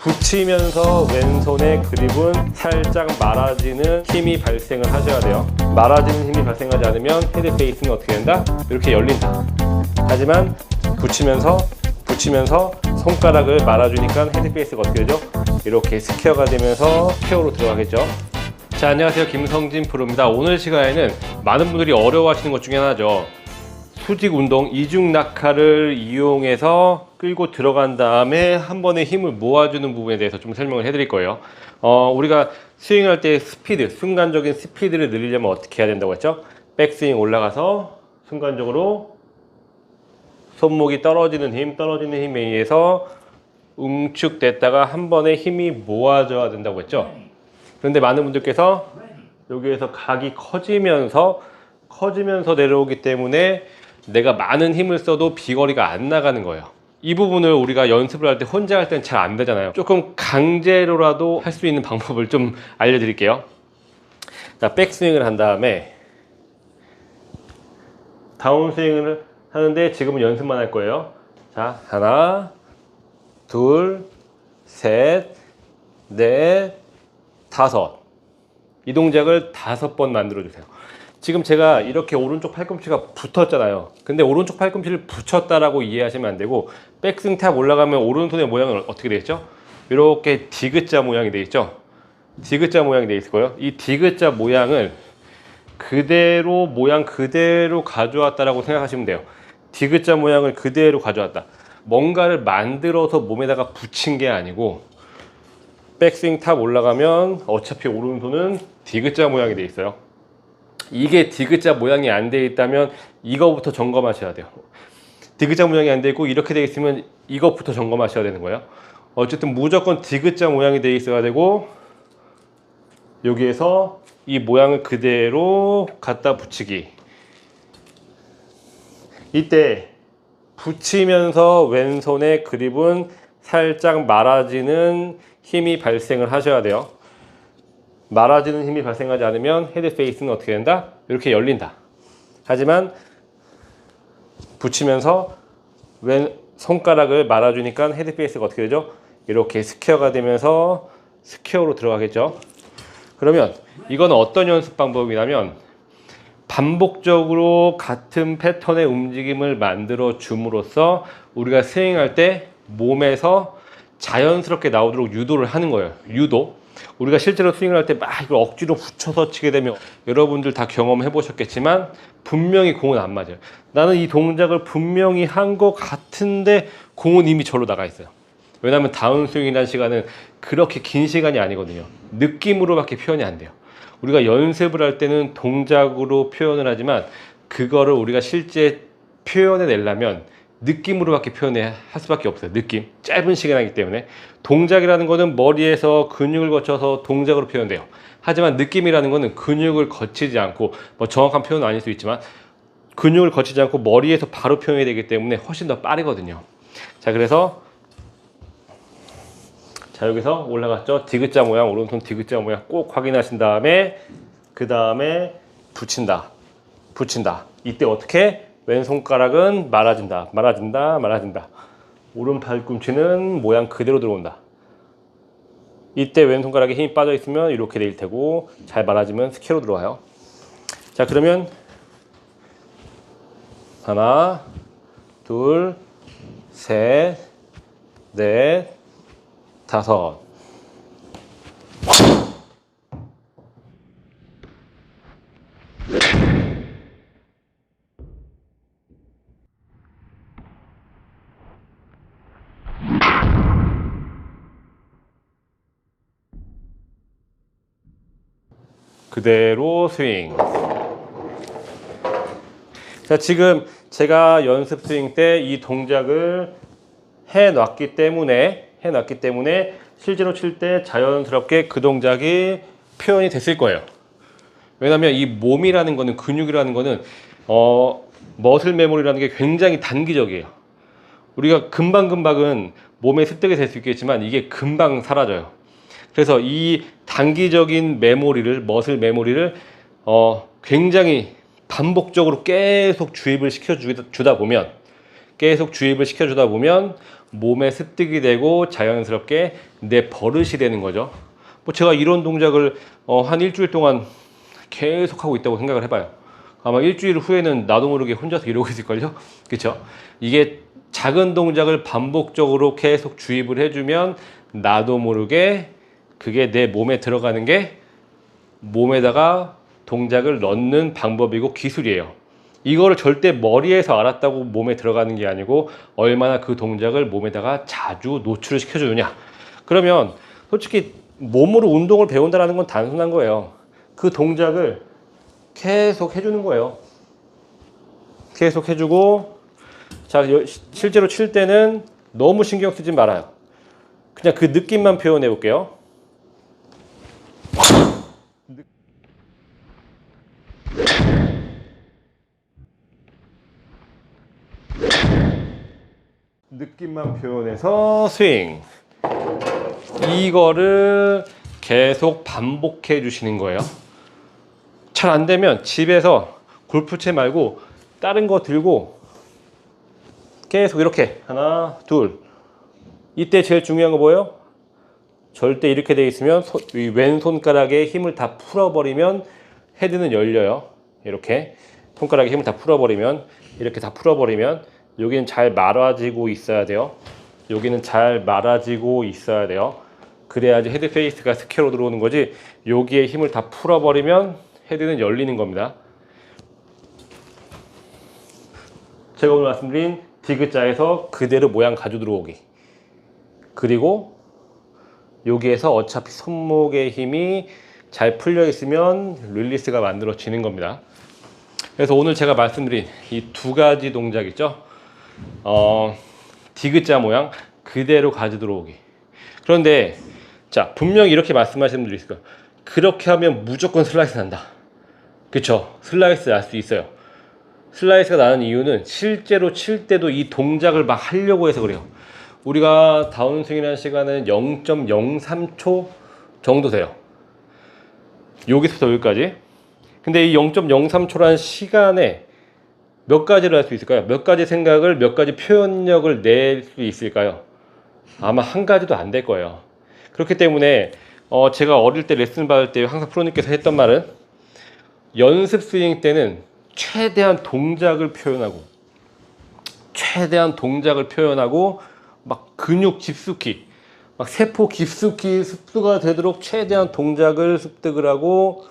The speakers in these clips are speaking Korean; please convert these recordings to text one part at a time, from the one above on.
붙이면서 왼손의 그립은 살짝 말아지는 힘이 발생을 하셔야 돼요. 말아지는 힘이 발생하지 않으면 헤드 페이스는 어떻게 된다? 이렇게 열린다. 하지만 붙이면서 붙이면서 손가락을 말아주니까 헤드 페이스가 어떻게 되죠? 이렇게 스퀘어가 되면서 스퀘어로 들어가겠죠. 자 안녕하세요 김성진 프로입니다. 오늘 시간에는 많은 분들이 어려워하시는 것 중에 하나죠. 수직 운동 이중 낙하를 이용해서 끌고 들어간 다음에 한 번에 힘을 모아주는 부분에 대해서 좀 설명을 해드릴 거예요. 어, 우리가 스윙할 때 스피드, 순간적인 스피드를 늘리려면 어떻게 해야 된다고 했죠? 백스윙 올라가서 순간적으로 손목이 떨어지는 힘, 떨어지는 힘에 의해서 응축됐다가 한 번에 힘이 모아져야 된다고 했죠? 그런데 많은 분들께서 여기에서 각이 커지면서 커지면서 내려오기 때문에 내가 많은 힘을 써도 비거리가 안 나가는 거예요. 이 부분을 우리가 연습을 할 때 혼자 할 때는 잘 안 되잖아요. 조금 강제로라도 할 수 있는 방법을 좀 알려드릴게요. 자, 백스윙을 한 다음에 다운스윙을 하는데 지금은 연습만 할 거예요. 자, 하나, 둘, 셋, 넷, 다섯. 이 동작을 다섯 번 만들어 주세요. 지금 제가 이렇게 오른쪽 팔꿈치가 붙었잖아요. 근데 오른쪽 팔꿈치를 붙였다라고 이해하시면 안 되고 백스윙 탑 올라가면 오른손의 모양은 어떻게 되겠죠? 이렇게 디귿자 모양이 되겠죠? 디귿자 모양이 되어 있을 거예요. 이 디귿자 모양을 그대로 모양 그대로 가져왔다라고 생각하시면 돼요. 디귿자 모양을 그대로 가져왔다. 뭔가를 만들어서 몸에다가 붙인 게 아니고 백스윙 탑 올라가면 어차피 오른손은 디귿자 모양이 돼 있어요. 이게 디귿자 모양이 안 돼 있다면 이거부터 점검하셔야 돼요. 디귿자 모양이 안 돼 있고 이렇게 돼 있으면 이것부터 점검하셔야 되는 거예요. 어쨌든 무조건 디귿자 모양이 돼 있어야 되고 여기에서 이 모양을 그대로 갖다 붙이기. 이때 붙이면서 왼손의 그립은 살짝 말아지는 힘이 발생을 하셔야 돼요. 말아지는 힘이 발생하지 않으면 헤드 페이스는 어떻게 된다? 이렇게 열린다. 하지만 붙이면서 왼 손가락을 말아주니까 헤드 페이스가 어떻게 되죠? 이렇게 스퀘어가 되면서 스퀘어로 들어가겠죠. 그러면 이건 어떤 연습 방법이냐면 반복적으로 같은 패턴의 움직임을 만들어 줌으로써 우리가 스윙할 때 몸에서 자연스럽게 나오도록 유도를 하는 거예요. 유도. 우리가 실제로 스윙을 할 때 막 이걸 억지로 붙여서 치게 되면 여러분들 다 경험해 보셨겠지만 분명히 공은 안 맞아요. 나는 이 동작을 분명히 한 것 같은데 공은 이미 절로 나가 있어요. 왜냐하면 다운스윙이라는 시간은 그렇게 긴 시간이 아니거든요. 느낌으로밖에 표현이 안 돼요. 우리가 연습을 할 때는 동작으로 표현을 하지만 그거를 우리가 실제 표현해 내려면 느낌으로밖에 표현해 할 수밖에 없어요. 느낌. 짧은 시간이기 때문에 동작이라는 거는 머리에서 근육을 거쳐서 동작으로 표현돼요. 하지만 느낌이라는 거는 근육을 거치지 않고 뭐 정확한 표현은 아닐 수 있지만 근육을 거치지 않고 머리에서 바로 표현이 되기 때문에 훨씬 더 빠르거든요. 자, 그래서 자, 여기서 올라갔죠. 디귿자 모양, 오른손 디귿자 모양 꼭 확인하신 다음에 그 다음에 붙인다. 붙인다. 이때 어떻게? 왼손가락은 말아진다. 말아진다. 말아진다. 오른 팔꿈치는 모양 그대로 들어온다. 이때 왼손가락에 힘이 빠져 있으면 이렇게 될 테고 잘 말아지면 스케로 들어와요. 자, 그러면 하나, 둘, 셋, 넷, 다섯. 그대로 스윙. 자, 지금 제가 연습 스윙 때 이 동작을 해 놨기 때문에 해 놨기 때문에 실제로 칠 때 자연스럽게 그 동작이 표현이 됐을 거예요. 왜냐면 이 몸이라는 거는 근육이라는 거는 어 머슬 메모리라는 게 굉장히 단기적이에요. 우리가 금방금방은 몸에 습득이 될 수 있겠지만 이게 금방 사라져요. 그래서 이 단기적인 메모리를 머슬 메모리를 어 굉장히 반복적으로 계속 주입을 시켜 주다 보면 계속 주입을 시켜 주다 보면 몸에 습득이 되고 자연스럽게 내 버릇이 되는 거죠. 뭐 제가 이런 동작을 어, 한 일주일 동안 계속 하고 있다고 생각을 해봐요. 아마 일주일 후에는 나도 모르게 혼자서 이러고 있을걸요? 그쵸? 이게 작은 동작을 반복적으로 계속 주입을 해주면 나도 모르게 그게 내 몸에 들어가는 게 몸에다가 동작을 넣는 방법이고 기술이에요. 이거를 절대 머리에서 알았다고 몸에 들어가는 게 아니고 얼마나 그 동작을 몸에다가 자주 노출을 시켜주느냐. 그러면 솔직히 몸으로 운동을 배운다는 건 단순한 거예요. 그 동작을 계속 해주는 거예요. 계속 해주고 자 실제로 칠 때는 너무 신경 쓰지 말아요. 그냥 그 느낌만 표현해 볼게요. 느낌만 표현해서 스윙. 이거를 계속 반복해 주시는 거예요. 잘 안 되면 집에서 골프채 말고 다른 거 들고 계속 이렇게 하나, 둘. 이때 제일 중요한 거 뭐예요? 절대 이렇게 돼 있으면 소- 이 왼손가락에 힘을 다 풀어버리면 헤드는 열려요. 이렇게 손가락에 힘을 다 풀어버리면 이렇게 다 풀어버리면 여기는 잘 말아지고 있어야 돼요. 여기는 잘 말아지고 있어야 돼요. 그래야지 헤드 페이스가 스퀘어로 들어오는 거지. 여기에 힘을 다 풀어버리면 헤드는 열리는 겁니다. 제가 오늘 말씀드린 디귿자에서 그대로 모양 가져 들어오기. 그리고 여기에서 어차피 손목의 힘이 잘 풀려 있으면 릴리스가 만들어지는 겁니다. 그래서 오늘 제가 말씀드린 이 두 가지 동작 있죠? 어, 디귿자 모양 그대로 가져 들어오기. 그런데 자 분명히 이렇게 말씀하시는 분들이 있을 거예요. 그렇게 하면 무조건 슬라이스 난다. 그쵸? 슬라이스 날 수 있어요. 슬라이스가 나는 이유는 실제로 칠 때도 이 동작을 막 하려고 해서 그래요. 우리가 다운스윙이라는 시간은 0.03초 정도 돼요. 여기서부터 여기까지. 근데 이 0.03초라는 시간에 몇 가지를 할 수 있을까요? 몇 가지 생각을, 몇 가지 표현력을 낼 수 있을까요? 아마 한 가지도 안 될 거예요. 그렇기 때문에 어, 제가 어릴 때 레슨 받을 때 항상 프로님께서 했던 말은 연습 스윙 때는 최대한 동작을 표현하고 최대한 동작을 표현하고 막 근육 깊숙이 막 세포 깊숙이 습득가 되도록 최대한 동작을 습득을 하고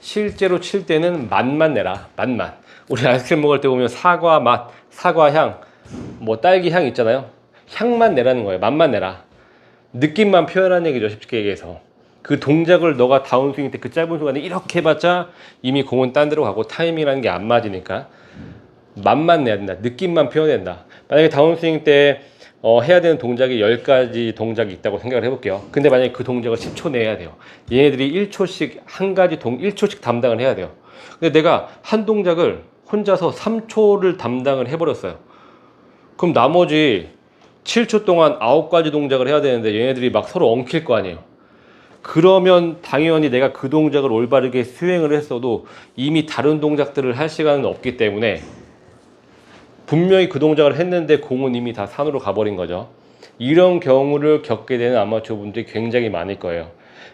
실제로 칠 때는 맛만 내라. 맛만. 우리 아이스크림 먹을 때 보면 사과 맛 사과 향뭐 딸기 향 있잖아요. 향만 내라는 거예요. 맛만 내라. 느낌만 표현하는 얘기죠 쉽게 얘기해서. 그 동작을 너가 다운스윙 때 그 짧은 시간에 이렇게 해봤자 이미 공은 딴 데로 가고 타이밍이라는 게 안 맞으니까 맛만 내야 된다. 느낌만 표현된다. 만약에 다운스윙 때 어, 해야 되는 동작이 10가지 동작이 있다고 생각을 해볼게요. 근데 만약에 그 동작을 10초 내야 돼요. 얘네들이 1초씩 한 가지 동 1초씩 담당을 해야 돼요. 근데 내가 한 동작을 혼자서 3초를 담당을 해버렸어요. 그럼 나머지 7초 동안 9가지 동작을 해야 되는데 얘네들이 막 서로 엉킬 거 아니에요. 그러면 당연히 내가 그 동작을 올바르게 수행을 했어도 이미 다른 동작들을 할 시간은 없기 때문에 분명히 그 동작을 했는데 공은 이미 다 산으로 가버린 거죠. 이런 경우를 겪게 되는 아마추어 분들이 굉장히 많을 거예요.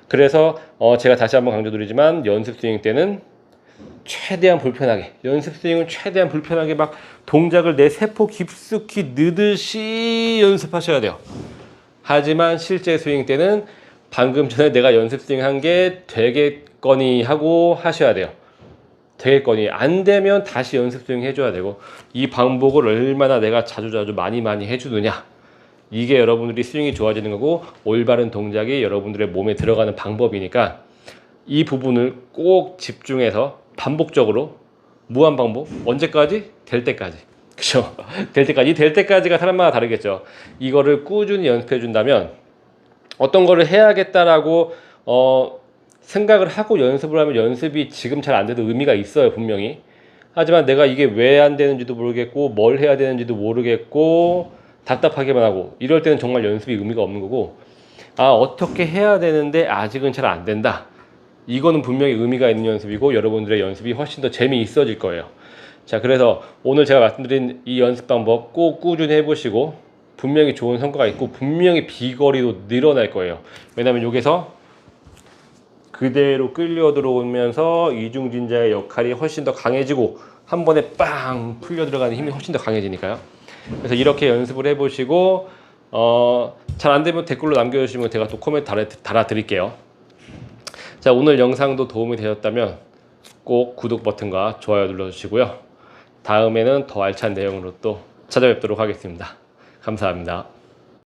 그래서 어 제가 다시 한번 강조드리지만 연습 스윙 때는 최대한 불편하게 연습 스윙은 최대한 불편하게 막 동작을 내 세포 깊숙이 넣듯이 연습하셔야 돼요. 하지만 실제 스윙 때는 방금 전에 내가 연습 스윙 한 게 되겠거니 하고 하셔야 돼요. 되겠거니 안 되면 다시 연습 스윙 해줘야 되고 이 반복을 얼마나 내가 자주 자주 많이 많이 해주느냐. 이게 여러분들이 스윙이 좋아지는 거고 올바른 동작이 여러분들의 몸에 들어가는 방법이니까 이 부분을 꼭 집중해서 반복적으로 무한 반복 언제까지? 될 때까지. 그죠 될 때까지. 될 때까지가 사람마다 다르겠죠. 이거를 꾸준히 연습해 준다면 어떤 거를 해야겠다라고 어 생각을 하고 연습을 하면 연습이 지금 잘 안 돼도 의미가 있어요 분명히. 하지만 내가 이게 왜 안 되는지도 모르겠고 뭘 해야 되는지도 모르겠고 답답하게만 하고. 이럴 때는 정말 연습이 의미가 없는 거고 아 어떻게 해야 되는데 아직은 잘 안 된다. 이거는 분명히 의미가 있는 연습이고 여러분들의 연습이 훨씬 더 재미있어질 거예요. 자 그래서 오늘 제가 말씀드린 이 연습 방법 꼭 꾸준히 해보시고 분명히 좋은 성과가 있고 분명히 비거리도 늘어날 거예요. 왜냐면 여기서 그대로 끌려 들어오면서 이중진자의 역할이 훨씬 더 강해지고 한 번에 빵 풀려 들어가는 힘이 훨씬 더 강해지니까요. 그래서 이렇게 연습을 해보시고 어, 잘 안 되면 댓글로 남겨주시면 제가 또 코멘트 달아, 달아드릴게요. 자 오늘 영상도 도움이 되셨다면 꼭 구독 버튼과 좋아요 눌러주시고요. 다음에는 더 알찬 내용으로 또 찾아뵙도록 하겠습니다. 감사합니다.